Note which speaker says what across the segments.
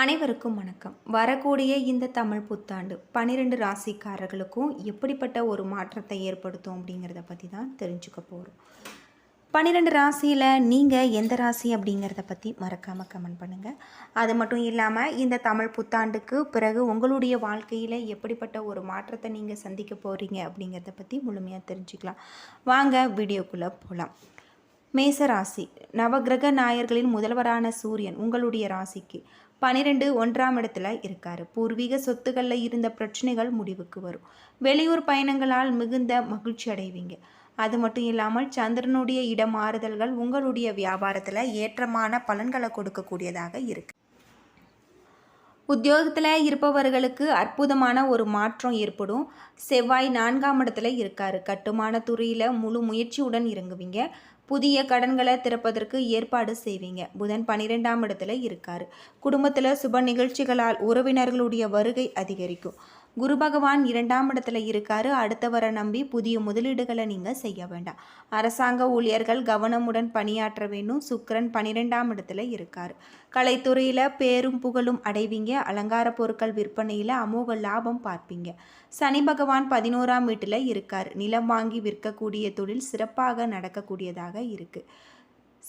Speaker 1: அனைவருக்கும் வணக்கம். வரக்கூடிய இந்த தமிழ் புத்தாண்டு பன்னிரெண்டு ராசிக்காரர்களுக்கும் எப்படிப்பட்ட ஒரு மாற்றத்தை ஏற்படுத்தும் அப்படிங்கிறத பற்றி தான் தெரிஞ்சுக்க போகிறோம் பன்னிரெண்டு ராசியில் நீங்கள் எந்த ராசி அப்படிங்கிறத பற்றி மறக்காமல் கமெண்ட் பண்ணுங்கள் அது மட்டும் இல்லாமல் இந்த தமிழ் புத்தாண்டுக்கு பிறகு உங்களுடைய வாழ்க்கையில் எப்படிப்பட்ட ஒரு மாற்றத்தை நீங்கள் சந்திக்க போகிறீங்க அப்படிங்கிறத பற்றி முழுமையாக தெரிஞ்சுக்கலாம். வாங்க வீடியோக்குள்ளே போகலாம் மேச ராசி நவகிரக நாயர்களின் முதல்வரான சூரியன் உங்களுடைய ராசிக்கு. பனிரெண்டு ஒன்றாம் இடத்துல இருக்காரு. பூர்வீக சொத்துக்களில் இருந்த பிரச்சனைகள் முடிவுக்கு வரும். வெளியூர் பயணங்களால் மிகுந்த மகிழ்ச்சி அடைவீங்க. அது மட்டும் இல்லாமல் சந்திரனுடைய இடம் மாறுதல்கள் உங்களுடைய வியாபாரத்தில் ஏற்றமான பலன்களை கொடுக்கக்கூடியதாக இருக்கு. உத்தியோகத்தில் இருப்பவர்களுக்கு அற்புதமான ஒரு மாற்றம் ஏற்படும். செவ்வாய் நான்காம் இடத்துல இருக்காரு. கட்டுமான துறையில் முழு முயற்சியுடன் இறங்குவீங்க. புதிய கடன்களை திறப்பதற்கு ஏற்பாடு செய்வீங்க. புதன் பன்னிரெண்டாம் இடத்துல இருக்காரு. குடும்பத்தில் சுப நிகழ்ச்சிகளால் உறவினர்களுடைய வருகை அதிகரிக்கும். குரு பகவான் இரண்டாம் இடத்துல இருக்காரு. அடுத்தவரை நம்பி புதிய முதலீடுகளை நீங்கள் செய்ய வேண்டாம். அரசாங்க ஊழியர்கள் கவனமுடன் பணியாற்ற வேணும் சுக்கரன் பன்னிரெண்டாம் இடத்துல இருக்கார். கலைத்துறையில் பேரும் புகழும் அடைவீங்க. அலங்கார பொருட்கள் விற்பனையில் அமோக லாபம் பார்ப்பீங்க. சனி பகவான் பதினோராம் வீட்டில் இருக்கார். நிலம் வாங்கி விற்கக்கூடிய தொழில் சிறப்பாக நடக்கக்கூடியதாக இருக்குது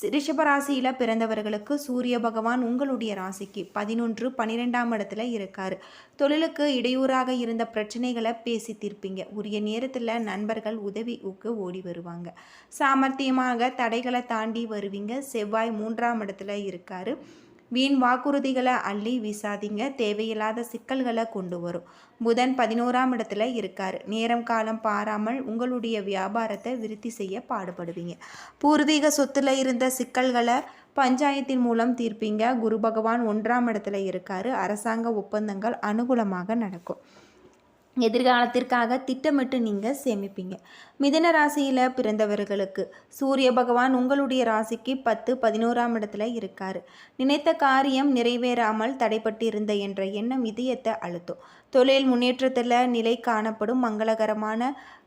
Speaker 1: ரிஷபராசியில் பிறந்தவர்களுக்கு சூரிய பகவான் உங்களுடைய ராசிக்கு பதினொன்று பன்னிரெண்டாம் இடத்துல இருக்கார். தொழிலுக்கு இடையூறாக இருந்த பிரச்சனைகளை பேசி தீர்ப்பீங்க. உரிய நேரத்தில் நண்பர்கள் உதவிக்கு ஓடி வருவாங்க. சாமர்த்தியமாக தடைகளை தாண்டி வருவீங்க. செவ்வாய் மூன்றாம் இடத்துல இருக்கார். வீண் வாக்குறுதிகளை அள்ளி வீசாதீங்க. தேவையில்லாத சிக்கல்களை கொண்டு வரும். புதன் பதினோராம் இடத்துல இருக்கார். நேரம் காலம் பாராமல் உங்களுடைய வியாபாரத்தை விருத்தி செய்ய பாடுபடுவீங்க. பூர்வீக சொத்துல இருந்த சிக்கல்களை பஞ்சாயத்தின் மூலம் தீர்ப்பீங்க. குரு பகவான் ஒன்றாம் இடத்துல இருக்கார். அரசாங்க ஒப்பந்தங்கள் அனுகூலமாக நடக்கும். எதிர்காலத்திற்காக திட்டமிட்டு நீங்கள் சேமிப்பீங்க. மிதன ராசியில் பிறந்தவர்களுக்கு சூரிய பகவான் உங்களுடைய ராசிக்கு பத்து பதினோராம் இடத்துல இருக்கார். நினைத்த காரியம் நிறைவேறாமல் தடைப்பட்டு இருந்த என்ற எண்ணம் இதயத்தை அழுத்தும். தொழில் முன்னேற்றத்தில் நிலை காணப்படும் மங்களகரமான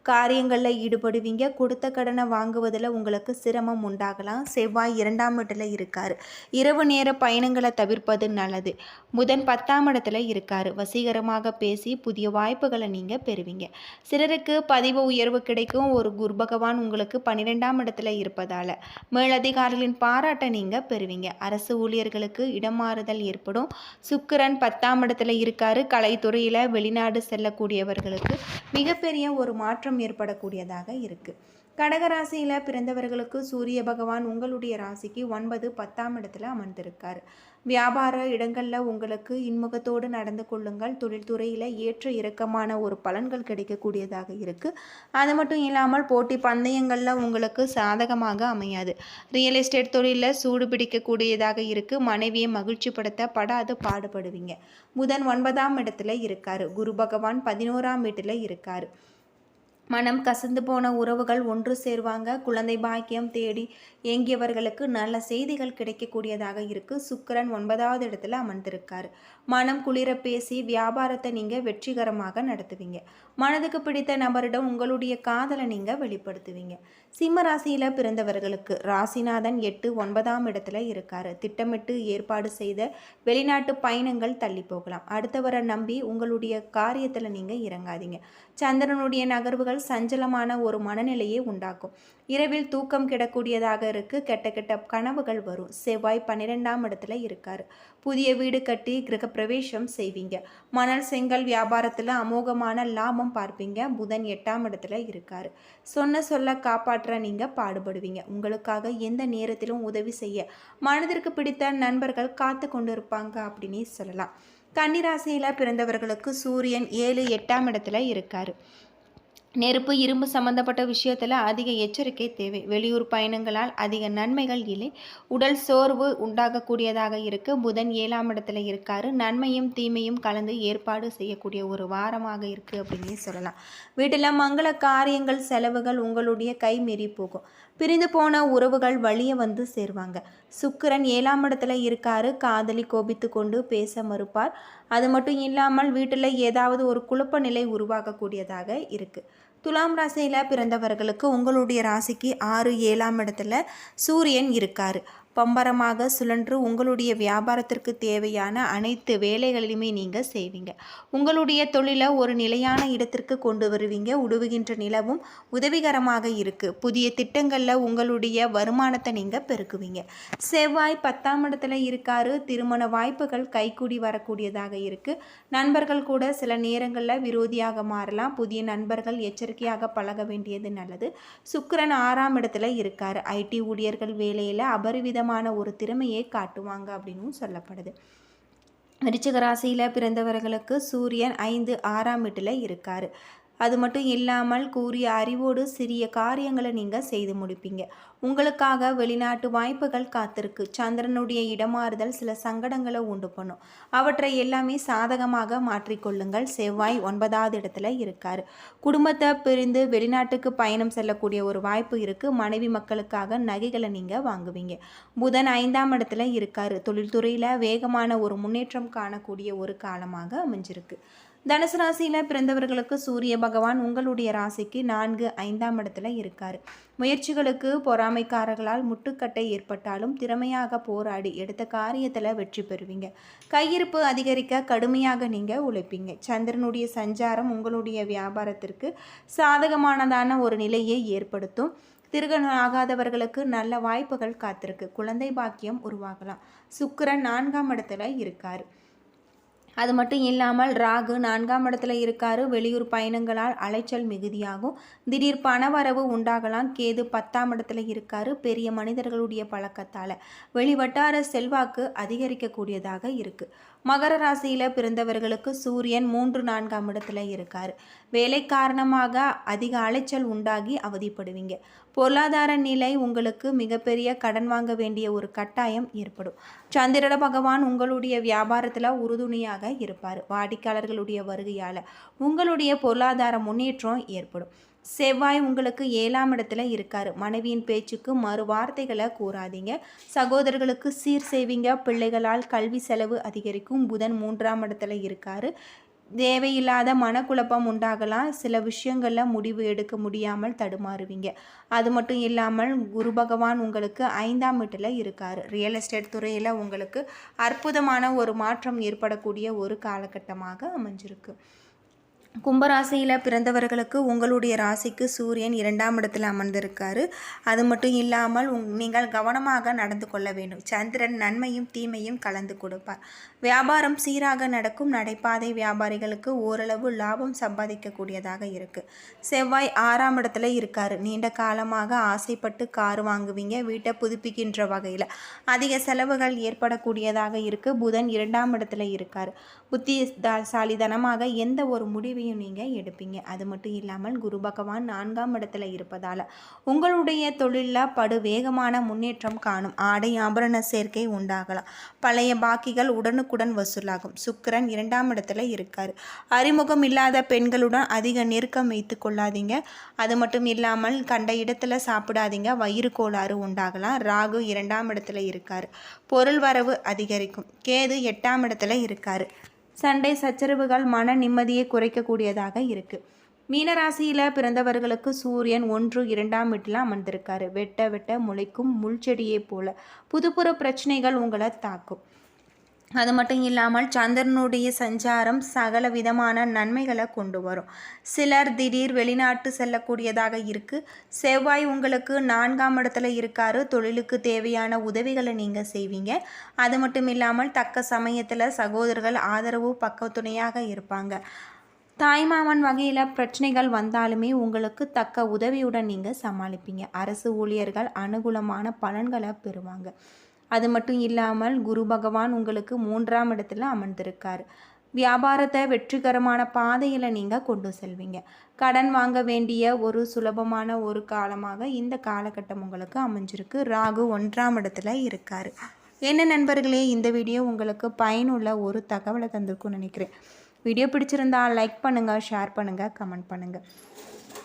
Speaker 1: காரியங்களில் ஈடுபடுவீங்க. கொடுத்த கடனை வாங்குவதில் உங்களுக்கு சிரமம் உண்டாகலாம். செவ்வாய் இரண்டாம் இடத்துல இருக்கார். இரவு நேர பயணங்களை தவிர்ப்பது நல்லது. புதன் பத்தாம் இடத்துல இருக்கார். வசீகரமாக பேசி புதிய வாய்ப்புகளை நீங்கள் பெறுவீங்க. சிலருக்கு பதிவு உயர்வு கிடைக்கும். ஒரு குரு பகவான் உங்களுக்கு பன்னிரெண்டாம் இடத்துல இருப்பதால் மேலதிகாரிகளின் பாராட்டை நீங்கள் பெறுவீங்க. அரசு ஊழியர்களுக்கு இடமாறுதல் ஏற்படும். சுக்கிரன் பத்தாம் இடத்துல இருக்காரு. கலைத்துறையில் வெளிநாடு செல்லக்கூடியவர்களுக்கு மிகப்பெரிய ஒரு மாற்றம் மாற்றம் ஏற்படக்கூடியதாக இருக்குது கடகராசியில் பிறந்தவர்களுக்கு சூரிய பகவான் உங்களுடைய ராசிக்கு ஒன்பது பத்தாம் இடத்துல அமர்ந்திருக்கார். வியாபார இடங்களில் உங்களுக்கு இன்முகத்தோடு நடந்து கொள்ளுங்கள். தொழில்துறையில் ஏற்ற இறக்கமான ஒரு பலன்கள் கிடைக்கக்கூடியதாக இருக்குது அது மட்டும் இல்லாமல் போட்டி பந்தயங்களில் உங்களுக்கு சாதகமாக அமையாது. ரியல் எஸ்டேட் தொழிலில் சூடு பிடிக்கக்கூடியதாக இருக்குது மனைவியை மகிழ்ச்சிப்படுத்த படாது பாடுபடுவீங்க. புதன் ஒன்பதாம் இடத்துல இருக்கார். குரு பகவான் பதினோராம் வீட்டில் இருக்கார். மனம் கசந்து போன உறவுகள் ஒன்று சேர்வாங்க. குழந்தை பாக்கியம் தேடி ஏங்கியவர்களுக்கு நல்ல செய்திகள் கிடைக்கக்கூடியதாக இருக்கு. சுக்கரன் ஒன்பதாவது இடத்துல அமர்ந்திருக்காரு. மனம் குளிர பேசி வியாபாரத்தை நீங்கள் வெற்றிகரமாக நடத்துவீங்க. மனதுக்கு பிடித்த நபரிடம் உங்களுடைய காதலை நீங்கள் வெளிப்படுத்துவீங்க. சிம்ம ராசியில பிறந்தவர்களுக்கு ராசிநாதன் எட்டு ஒன்பதாம் இடத்துல இருக்காரு. திட்டமிட்டு ஏற்பாடு செய்த வெளிநாட்டு பயணங்கள் தள்ளி போகலாம். அடுத்தவரை நம்பி உங்களுடைய காரியத்தில் நீங்கள் இறங்காதீங்க. சந்திரனுடைய நகர்வுகள் சஞ்சலமான ஒரு மனநிலையை உண்டாக்கும். இரவில் தூக்கம் கிடக்கூடியதாக இருக்கு கெட்ட கெட்ட கனவுகள் வரும். செவ்வாய் பன்னிரெண்டாம் இடத்துல இருக்காரு. புதிய வீடு கட்டி கிரக பிரவேசம் செய்வீங்க. மணல் செங்கல் வியாபாரத்தில் அமோகமான லாபம் பார்ப்பீங்க. புதன் எட்டாம் இடத்துல இருக்காரு. சொன்ன சொல்ல காப்பாற்ற நீங்கள் பாடுபடுவீங்க. உங்களுக்காக எந்த நேரத்திலும் உதவி செய்ய மனதிற்கு பிடித்த நண்பர்கள் காத்து கொண்டு இருப்பாங்க அப்படின்னு சொல்லலாம். கன்னிராசியில் பிறந்தவர்களுக்கு சூரியன் ஏழு எட்டாம் இடத்துல இருக்காரு. நெருப்பு இரும்பு சம்பந்தப்பட்ட விஷயத்தில் அதிக எச்சரிக்கை தேவை. வெளியூர் பயணங்களால் அதிக நன்மைகள் இல்லை. உடல் சோர்வு உண்டாகக்கூடியதாக இருக்கு. புதன் ஏழாம் இடத்துல இருக்காரு. நன்மையும் தீமையும் கலந்து ஏற்பாடு செய்யக்கூடிய ஒரு வாரமாக இருக்கு அப்படின்னு சொல்லலாம். வீட்டில் மங்கள காரியங்கள் செலவுகள் உங்களுடைய கை மீறி போகும். பிரிந்து போன உறவுகள் வழிய வந்து சேருவாங்க. சுக்கிரன் ஏழாம் இடத்துல இருக்காரு. காதலி கோபித்து கொண்டு பேச மறுப்பார். அது மட்டும் இல்லாமல் வீட்டில் ஏதாவது ஒரு குழப்ப நிலை உருவாகக்கூடியதாக இருக்குது துலாம் ராசியில் பிறந்தவர்களுக்கு உங்களுடைய ராசிக்கு ஆறு ஏழாம் இடத்துல சூரியன் இருக்கார். பம்பரமாக சுழன்று உங்களுடைய வியாபாரத்திற்கு தேவையான அனைத்து வேலைகளிலுமே நீங்கள் செய்வீங்க. உங்களுடைய தொழிலை ஒரு நிலையான இடத்திற்கு கொண்டு வருவீங்க. உடுவுகின்ற நிலவும் உதவிகரமாக இருக்குது புதிய திட்டங்களில் உங்களுடைய வருமானத்தை நீங்கள் பெருக்குவீங்க. செவ்வாய் பத்தாம் இடத்துல இருக்காரு. திருமண வாய்ப்புகள் கைக்கூடி வரக்கூடியதாக இருக்குது நண்பர்கள் கூட சில நேரங்களில் விரோதியாக மாறலாம். புதிய நண்பர்கள் எச்சரிக்கையாக பழக வேண்டியது நல்லது. சுக்கரன் ஆறாம் இடத்துல இருக்கார். ஐடி ஊழியர்கள் வேலையில் அபரிவித விதமான ஒரு திறமையை காட்டுவாங்க அப்படின்னும் சொல்லப்படுது. விருச்சிக ராசியில் பிறந்தவர்களுக்கு சூரியன் ஐந்து ஆறாம் வீட்டில் இருக்கார். அது மட்டும் இல்லாமல் கூறிய அறிவோடு சிறிய காரியங்களை நீங்கள் செய்து முடிப்பீங்க. உங்களுக்காக வெளிநாட்டு வாய்ப்புகள் காத்திருக்கு. சந்திரனுடைய இடமாறுதல் சில சங்கடங்களை உண்டு பண்ணும். அவற்றை எல்லாமே சாதகமாக மாற்றிக்கொள்ளுங்கள். செவ்வாய் ஒன்பதாவது இடத்துல இருக்கார். குடும்பத்தை பிரிந்து வெளிநாட்டுக்கு பயணம் செல்லக்கூடிய ஒரு வாய்ப்பு இருக்குது மனைவி மக்களுக்காக நகைகளை நீங்கள் வாங்குவீங்க. புதன் ஐந்தாம் இடத்துல இருக்கார். தொழில்துறையில் வேகமான ஒரு முன்னேற்றம் காணக்கூடிய ஒரு காலமாக அமைஞ்சிருக்கு. தனுசு ராசியில் பிறந்தவர்களுக்கு சூரிய பகவான் உங்களுடைய ராசிக்கு நான்கு ஐந்தாம் இடத்துல இருக்கார். முயற்சிகளுக்கு பொறாமைக்காரர்களால் முட்டுக்கட்டை ஏற்பட்டாலும் திறமையாக போராடி எடுத்த காரியத்தில் வெற்றி பெறுவீங்க. கையிருப்பு அதிகரிக்க கடுமையாக நீங்கள் உழைப்பீங்க. சந்திரனுடைய சஞ்சாரம் உங்களுடைய வியாபாரத்திற்கு சாதகமானதான ஒரு நிலையை ஏற்படுத்தும். திருகணம் ஆகாதவர்களுக்கு நல்ல வாய்ப்புகள் காத்திருக்கு. குழந்தை பாக்கியம் உருவாகலாம். சுக்கிரன் நான்காம் இடத்துல இருக்கார். அது மட்டும் இல்லாமல் ராகு நான்காம் இடத்துல இருக்காரு. வெளியூர் பயணங்களால் அலைச்சல் மிகுதியாகும். திடீர் பணவரவு உண்டாகலாம். கேது பத்தாம் இடத்துல இருக்காரு. பெரிய மனிதர்களுடைய பழக்கத்தால். வெளிவட்டார செல்வாக்கு அதிகரிக்கக்கூடியதாக இருக்கு. மகர ராசியில் பிறந்தவர்களுக்கு சூரியன் மூன்று நான்காம் இடத்துல இருக்கார். வேலை காரணமாக அதிக அலைச்சல் உண்டாகி அவதிப்படுவீங்க. பொருளாதார நிலை உங்களுக்கு மிகப்பெரிய கடன் வாங்க வேண்டிய ஒரு கட்டாயம் ஏற்படும். சந்திரட பகவான் உங்களுடைய வியாபாரத்தில் உறுதுணையாக இருப்பார். வாடிக்கையாளர்களுடைய வருகையால் உங்களுடைய பொருளாதார முன்னேற்றம் ஏற்படும். செவ்வாய் உங்களுக்கு ஏழாம் இடத்துல இருக்கார். மனைவியின் பேச்சுக்கு மறு வார்த்தைகளை கூறாதீங்க. சகோதரர்களுக்கு சீர் செய்வீங்க. பிள்ளைகளால் கல்வி செலவு அதிகரிக்கும். புதன் மூன்றாம் இடத்துல இருக்கார். தேவையில்லாத மனக்குழப்பம் உண்டாகலாம். சில விஷயங்களில் முடிவு எடுக்க முடியாமல் தடுமாறுவீங்க. அது மட்டும் இல்லாமல் குரு பகவான் உங்களுக்கு ஐந்தாம் வீட்டில் இருக்கார். ரியல் எஸ்டேட் துறையில் உங்களுக்கு அற்புதமான ஒரு மாற்றம் ஏற்படக்கூடிய ஒரு காலகட்டமாக அமைஞ்சிருக்கு. கும்பராசியில் பிறந்தவர்களுக்கு உங்களுடைய ராசிக்கு சூரியன் இரண்டாம் இடத்தில் அமர்ந்திருக்காரு. அது மட்டும் இல்லாமல் உங் நீங்கள் கவனமாக நடந்து கொள்ள வேண்டும். சந்திரன் நன்மையும் தீமையும் கலந்து கொடுப்பார். வியாபாரம் சீராக நடக்கும். நடைபாதை வியாபாரிகளுக்கு ஓரளவு லாபம் சம்பாதிக்கக்கூடியதாக இருக்குது செவ்வாய் ஆறாம் இடத்துல இருக்கார். நீண்ட காலமாக ஆசைப்பட்டு கார் வாங்குவீங்க. வீட்டை புதுப்பிக்கின்ற வகையில் அதிக செலவுகள் ஏற்படக்கூடியதாக இருக்குது புதன் இரண்டாம் இடத்துல இருக்கார். புத்திசாலிதனமாக எந்த ஒரு முடிவையும் நீங்கள் எடுப்பீங்க. அது மட்டும் இல்லாமல் குரு பகவான் நான்காம் இடத்துல இருப்பதால் உங்களுடைய தொழிலில் படு வேகமான முன்னேற்றம் காணும். ஆடை ஆபரண சேர்க்கை உண்டாகலாம். பழைய பாக்கிகள் உடனுக்குடன் வசூலாகும். சுக்கரன் இரண்டாம் இடத்துல இருக்கார். அறிமுகம் இல்லாத பெண்களுடன் அதிக நெருக்கம் வைத்து கொள்ளாதீங்க. அது மட்டும் இல்லாமல் கண்ட இடத்துல சாப்பிடாதீங்க. வயிறு கோளாறு உண்டாகலாம். ராகு இரண்டாம் இடத்துல இருக்கார். பொருள் வரவு அதிகரிக்கும். கேது எட்டாம் இடத்துல இருக்கார். சண்டை சச்சரவுகள் மன நிம்மதியை குறைக்கக்கூடியதாக இருக்குது மீனராசியில் பிறந்தவர்களுக்கு சூரியன் ஒன்று இரண்டாம் வீட்டில் அமர்ந்திருக்காரு. வெட்ட வெட்ட முளைக்கும் முள் செடியை போல புதுப்புற பிரச்சனைகள் உங்களை தாக்கும். அது மட்டும் இல்லாமல் சந்திரனுடைய சஞ்சாரம் சகல விதமான நன்மைகளை கொண்டு வரும். சிலர் திடீர் வெளிநாட்டு செல்லக்கூடியதாக இருக்குது செவ்வாய் உங்களுக்கு நான்காம் இடத்துல இருக்காரு. தொழிலுக்கு தேவையான உதவிகளை நீங்கள் செய்வீங்க. அது மட்டும் இல்லாமல் தக்க சமயத்தில் சகோதரர்கள் ஆதரவு பக்கத்துணையாக இருப்பாங்க. தாய்மாமன் வகையில் பிரச்சனைகள் வந்தாலுமே உங்களுக்கு தக்க உதவியுடன் நீங்கள் சமாளிப்பீங்க. அரசு ஊழியர்கள் அனுகூலமான பலன்களை பெறுவாங்க. அது மட்டும் இல்லாமல் குரு பகவான் உங்களுக்கு மூன்றாம் இடத்துல அமர்ந்திருக்கார். வியாபாரத்தை வெற்றிகரமான பாதையில் நீங்கள் கொண்டு செல்வீங்க. கடன் வாங்க வேண்டிய ஒரு சுலபமான ஒரு காலமாக இந்த காலகட்டம் உங்களுக்கு அமைஞ்சிருக்கு. ராகு ஒன்றாம் இடத்துல இருக்கார். என்ன நண்பர்களே இந்த வீடியோ உங்களுக்கு பயனுள்ள ஒரு தகவலை தந்திருக்கும்னு நினைக்கிறேன். வீடியோ பிடிச்சிருந்தா லைக் பண்ணுங்கள் ஷேர் பண்ணுங்கள் கமெண்ட் பண்ணுங்கள்